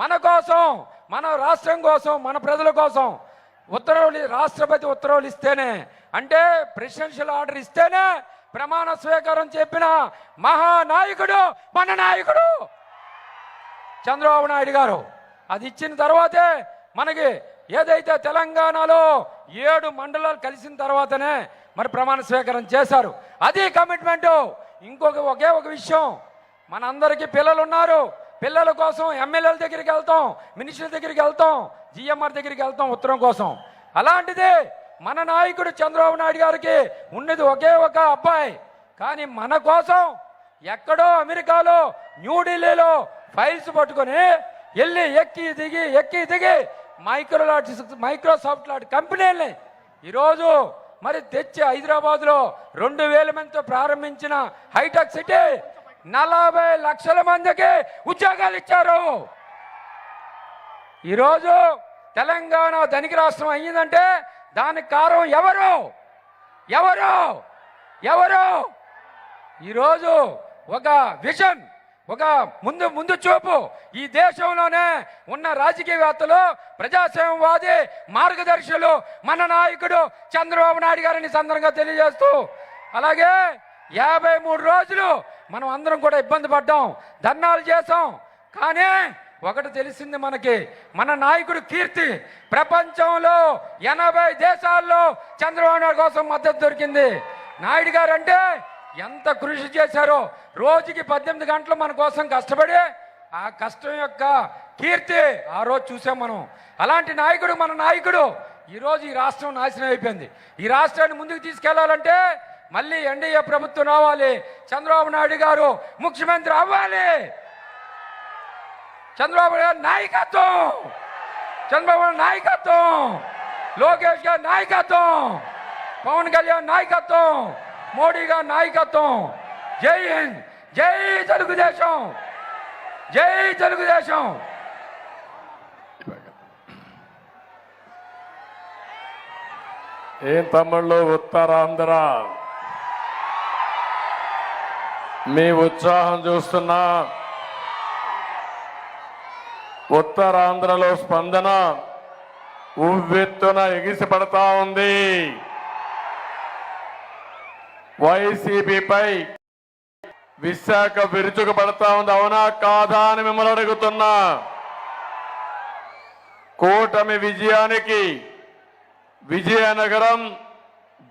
మన కోసం మన రాష్ట్రం కోసం మన ప్రజల కోసం ఉత్తర్వులు రాష్ట్రపతి ఉత్తర్వులు ఇస్తేనే అంటే ప్రెసిడెన్షియల్ ఆర్డర్ ఇస్తేనే ప్రమాణ స్వీకారం చెప్పిన మహానాయకుడు మన నాయకుడు. చంద్రబాబు నాయుడు గారు అది ఇచ్చిన తర్వాతే మనకి ఏదైతే తెలంగాణలో ఏడు మండలాలు కలిసిన తర్వాతనే మరి ప్రమాణ స్వీకారం చేశారు. అది కమిట్మెంటు ఇంకొక ఒకే ఒక విషయం మనందరికీ పిల్లలు ఉన్నారు పిల్లల కోసం ఎమ్మెల్యేల దగ్గరికి వెళ్తాం మినిస్టర్ దగ్గరికి వెళ్తాం జిఎంఆర్ దగ్గరికి వెళ్తాం ఉత్తరం కోసం. అలాంటిదే మన నాయకుడు చంద్రబాబు నాయుడు గారికి ఉన్నది ఒకే ఒక అబ్బాయి. కానీ మన కోసం ఎక్కడో అమెరికాలో న్యూఢిల్లీలో ఫైల్స్ పట్టుకొని వెళ్ళి ఎక్కి దిగి ఎక్కి దిగి మైక్రోలాట్ మైక్రోసాఫ్ట్ లాంటి కంపెనీల్ని ఈరోజు మరి తెచ్చి హైదరాబాద్లో రెండు వేల మందితో ప్రారంభించిన హైటెక్ సిటీ నలభై లక్షల మందికి ఉద్యోగాలు ఇచ్చారు. ఈరోజు తెలంగాణ ధనిక రాష్ట్రం అయ్యిందంటే దానికి కారణం ఎవరు? ఎవరు? ఎవరు? ఈరోజు ఒక విజన్ ఒక ముందు ముందు చూపు ఈ దేశంలోనే ఉన్న రాజకీయవేత్తలు ప్రజాస్వామ్యవాది మార్గదర్శులు మన నాయకుడు చంద్రబాబు నాయుడు గారిని సందర్భంగా తెలియజేస్తూ అలాగే యాభై మూడు రోజులు మనం అందరం కూడా ఇబ్బంది పడ్డాం ధర్నాలు చేసాం కానీ ఒకటి తెలిసింది మనకి మన నాయకుడు కీర్తి ప్రపంచంలో ఎనభై దేశాల్లో చంద్రబాబు నాయుడు కోసం మద్దతు దొరికింది. నాయుడు గారు అంటే ఎంత కృషి చేశారో రోజుకి పద్దెనిమిది గంటలు మన కోసం కష్టపడి ఆ కష్టం యొక్క కీర్తి ఆ రోజు చూసాం మనం. అలాంటి నాయకుడు మన నాయకుడు. ఈరోజు ఈ రాష్ట్రం నాశనం అయిపోయింది. ఈ రాష్ట్రాన్ని ముందుకు తీసుకెళ్ళాలంటే మళ్ళీ ఎన్డీఏ ప్రభుత్వం రావాలి. చంద్రబాబు నాయుడు గారు ముఖ్యమంత్రి అవ్వాలి. చంద్రబాబు గారి నాయకత్వం. చంద్రబాబు నాయకత్వం. లోకేష్ గారి నాయకత్వం. పవన్ కళ్యాణ్ నాయకత్వం. మోడీ గారి నాయకత్వం. జై హింద్. జై తెలుగుదేశం. జై తెలుగుదేశం. ఏం తమ్ముళ్ళు ఉత్తరాంధ్ర? మీ ఉత్సాహం చూస్తున్నా. ఉత్తరాంధ్రలో స్పందన ఉవ్వెత్తున ఎగిసిపడతా ఉంది. వైసీపీపై విశాఖ విరుచుకు పడతా ఉంది. అవునా కాదా అని మిమ్మల్ని అడుగుతున్నా. కూటమి విజయానికి విజయనగరం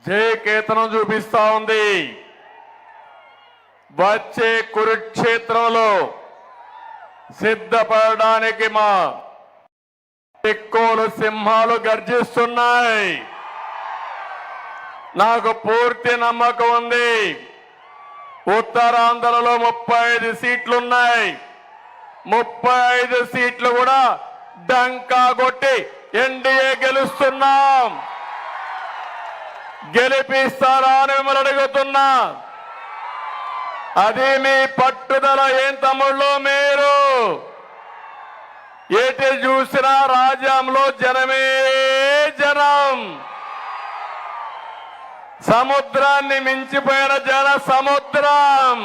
జయకేతనం చూపిస్తా ఉంది. వచ్చే కురుక్షేత్రంలో సిద్ధపడడానికి మా ఎక్కువలు సింహాలు గర్జిస్తున్నాయి. నాకు పూర్తి నమ్మకం ఉంది. ఉత్తరాంధ్రలో ముప్పై ఐదు సీట్లున్నాయి. ముప్పై ఐదు సీట్లు కూడా డంకా కొట్టి ఎన్డీఏ గెలుస్తున్నాం. గెలిపిస్తారా అని మిమ్మల్ని అడుగుతున్నా. అది మీ పట్టుదల ఏం తమ్ముళ్ళు మీరు? ఎటు చూసినా రాజ్యంలో జనమే జనం. సముద్రాన్ని మించిపోయిన జన సముద్రం.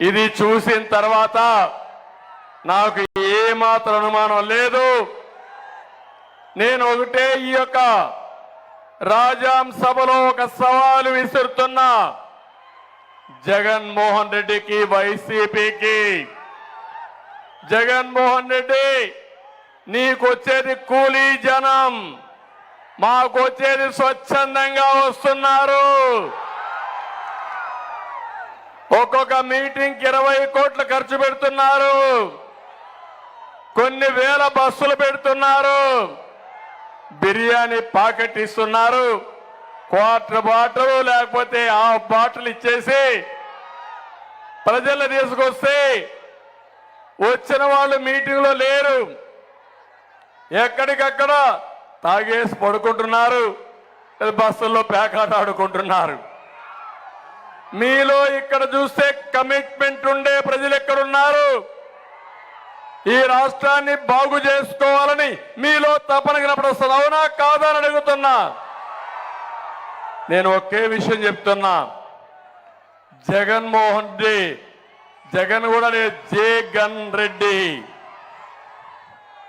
ఇది చూసిన తర్వాత నాకు ఏ మాత్రం అనుమానం లేదు. నేను ఒకటే ఈ యొక్క రాజాం సభలో ఒక సవాలు విసురుతున్నా. జగన్మోహన్ రెడ్డికి వైసీపీకి. జగన్మోహన్ రెడ్డి నీకొచ్చేది కూలీ జనం. మాకొచ్చేది స్వచ్ఛందంగా వస్తున్నారు. ఒక్కొక్క మీటింగ్ ఇరవై కోట్లు ఖర్చు పెడుతున్నారు. కొన్ని వేల బస్సులు పెడుతున్నారు. బిర్యానీ పాకెట్ ఇస్తున్నారు. క్వార్టర్ బాటలు లేకపోతే ఆ బాటలు ఇచ్చేసి ప్రజలు తీసుకొస్తే వచ్చిన వాళ్ళు మీటింగ్లో లేరు. ఎక్కడికక్కడ తాగేసి పడుకుంటున్నారు. బస్సుల్లో పేకాట ఆడుకుంటున్నారు. మీలో ఇక్కడ చూస్తే కమిట్మెంట్ ఉండే ప్రజలు ఎక్కడున్నారు? ఈ రాష్ట్రాన్ని బాగు చేసుకోవాలని మీలో తపన కనపడొస్తుంది. అవునా కాదని అడుగుతున్నా. నేను ఒకే విషయం చెప్తున్నా. జగన్మోహన్ రెడ్డి జగన్ కూడా లేదు జగన్ రెడ్డి.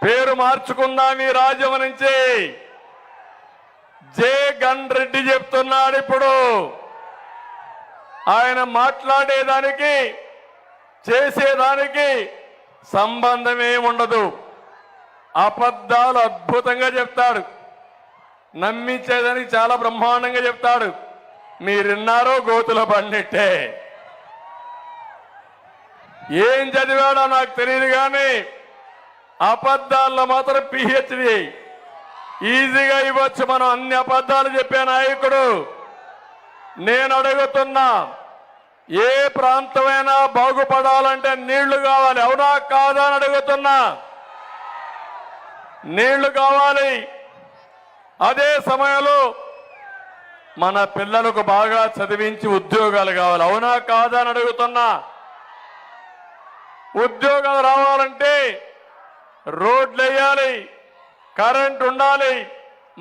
పేరు మార్చుకుందాం ఈ రాజ్యం నుంచి? జగన్ రెడ్డి చెప్తున్నాడు ఇప్పుడు. ఆయన మాట్లాడేదానికి చేసేదానికి సంబంధమే ఉండదు అబద్ధాలు అద్భుతంగా చెప్తాడు. నమ్మించేదని చాలా బ్రహ్మాండంగా చెప్తాడు. మీరున్నారో గోతుల పండిట్టే. ఏం చదివాడో నాకు తెలియదు కానీ అబద్ధాల్లో మాత్రం పిహెచ్డి ఈజీగా ఇవ్వచ్చు మనం అన్ని అబద్ధాలు చెప్పే నాయకుడు. నేను అడుగుతున్నా ఏ ప్రాంతమైనా బాగుపడాలంటే నీళ్ళు కావాలి. అవునా కాదా అని అడుగుతున్నా. నీళ్ళు కావాలి. అదే సమయంలో మన పిల్లలకు బాగా చదివించి ఉద్యోగాలు కావాలి. అవునా కాదా అని అడుగుతున్నా. ఉద్యోగాలు రావాలంటే రోడ్లు వేయాలి కరెంట్ ఉండాలి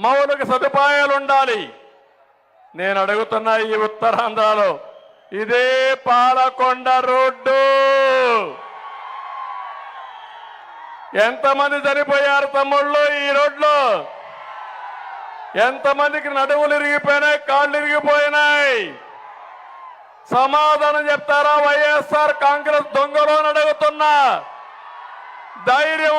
మౌలిక సదుపాయాలు ఉండాలి. నేను అడుగుతున్నా ఈ ఉత్తరాంధ్రలో ఇదే పాలకొండ రోడ్డు. ఎంతమంది చనిపోయారు తమ్ముళ్ళు ఈ రోడ్లో? ఎంతమందికి నడువులు ఇరిగిపోయినాయి కాళ్ళు ఇరిగిపోయినాయి? సమాధానం చెప్తారా? వైఎస్ఆర్ కాంగ్రెస్ దొంగలో అని అడుగుతున్నా ధైర్యం